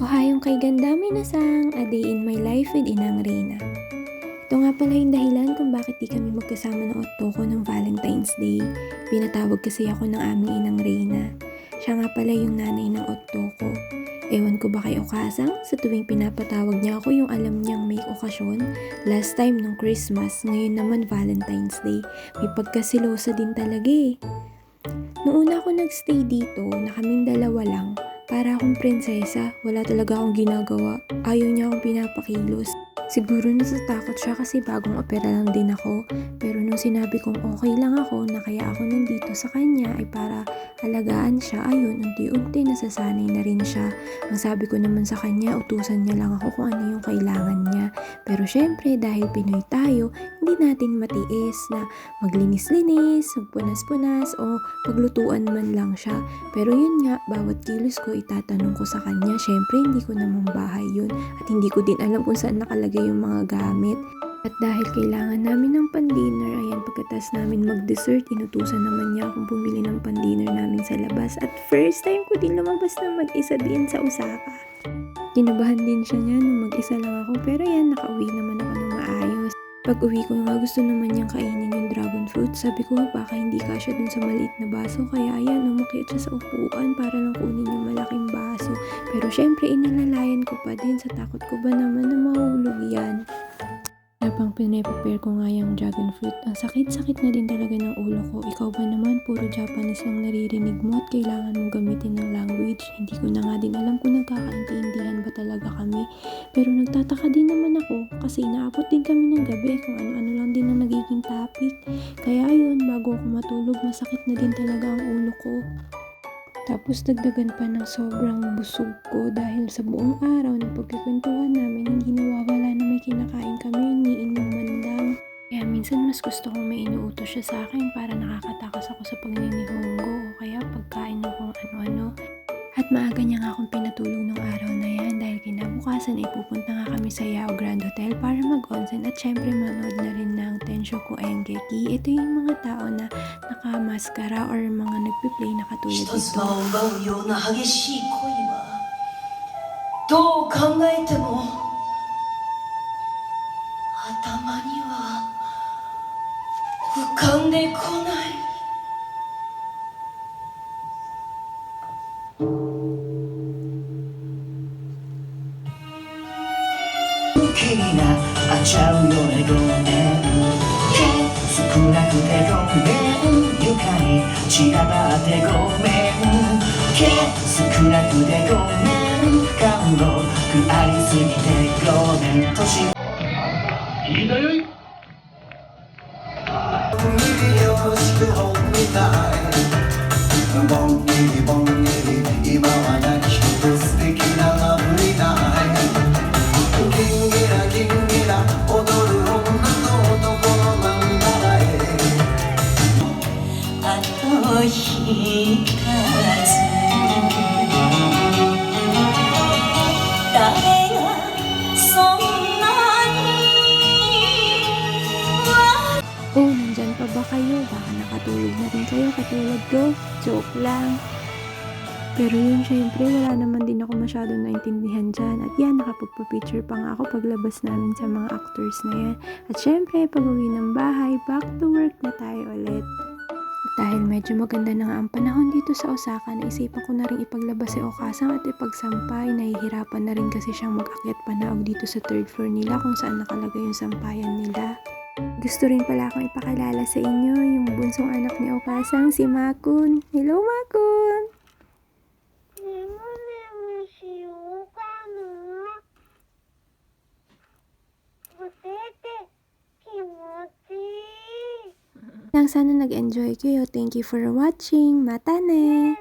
tayong kay Ganda Minasang, A Day in My Life with Inang Reyna. Ito nga pala yung dahilan kung bakit di kami magkasama ng otto ko ng Valentine's Day. Pinatawag kasi ako ng aming Inang Reyna. Siya nga pala yung nanay ng otto ko. Ewan ko ba kay Okasang, sa tuwing pinapatawag niya ako yung alam niyang may okasyon. Last time nung Christmas, ngayon naman Valentine's Day. May pagkasilosa din talaga eh. Noong una ako nagstay dito, na kaming dalawa lang, para akong prinsesa, wala talaga akong ginagawa. Ayaw niya akong pinapakilos. Siguro natatakot siya kasi bagong opera lang din ako. Pero nung sinabi kong okay lang ako na kaya ako nandito sa kanya ay para alagaan siya, ayun, unti-unti nasasanay na rin siya. Ang sabi ko naman sa kanya, utusan niya lang ako kung ano yung kailangan niya. Pero syempre, dahil Pinoy tayo, hindi natin matiis na maglinis-linis, magpunas-punas, o paglutuan man lang siya. Pero yun nga, bawat kilos ko itatanong ko sa kanya, syempre hindi ko namang bahay yun. At hindi ko din alam kung saan nakalagay yung mga gamit. At dahil kailangan namin ng pan-dinner, ayan pagkatas namin mag-dessert, inutusan naman niya akong bumili ng pan-dinner namin sa labas. At first time ko din lumabas na mag-isa din sa Osaka. Kinabahan din siya niya nung mag-isa lang ako, pero yan, nakauwi naman ako. Pag uwi ko nga gusto naman niyang kainin yung dragon fruit. Sabi ko baka hindi kasya dun sa maliit na baso. Kaya ayan, umakyat siya sa upuan para lang kunin yung malaking baso. Pero syempre inalalayan ko pa din sa takot ko ba naman na mahulog yan. Habang pinaprepare ko nga yung dragon fruit, ang sakit-sakit na din talaga ng ulo ko. Ikaw ba naman, puro Japanese lang naririnig mo at kailangan mong gamitin ng language. Hindi ko na nga din alam kung nagkakaintindihan ba talaga kami. Pero nagtataka din naman ako kasi inaabot din kami ng gabi kung ano-ano lang din ang nagiging topic. Kaya ayun, bago ako matulog, masakit na din talaga ang ulo ko. Tapos dagdagan pa ng sobrang busog ko dahil sa buong araw ng pagkikwentuhan namin hindi nawawala na may kinakain kami, iniinom man lang. Kaya minsan mas gusto kong may inuutos siya sa akin para nakakatakas ako sa pagninihongo o kaya pagkain ng kung ano-ano. At maaga niya nga akong pinatulog ng araw na yan dahil kinabukasan ay pupunta nga kami sa Yao Grand Hotel para mag-onsen at syempre manood na rin ng Tenshoku Engeki. Ito yung mga tao na nakamaskara or mga nagpi-play na katulad 一つ ito. 間を奪うような激しい恋はどう考えても頭には浮かんでこない 気になっちゃうよねごめん少なくてごめん。床に散らばってごめん。少なくてごめん。感動くありすぎてごめん。年。Nandyan pa ba kayo? Baka nakatulog na rin kayo katulad ko. Joke lang. Pero yun, syempre, wala naman din ako masyadong naintindihan dyan. At yan, nakapagpa-picture pa nga ako paglabas namin sa mga actors na yan. At syempre, pag uwi ng bahay, back to work na tayo ulit. At dahil medyo maganda na nga ang panahon dito sa Osaka, naisipan ko na rin ipaglabas si Okasang at ipagsampay. Nahihirapan na rin kasi siyang mag-akyat panaog dito sa third floor nila kung saan nakalagay yung sampayan nila. Gusto rin pala akong ipakilala sa inyo yung bunsong anak ni Okasang, si Makun. Hello, Makun! Nang sana nag-enjoy kayo. Thank you for watching. Mata ne!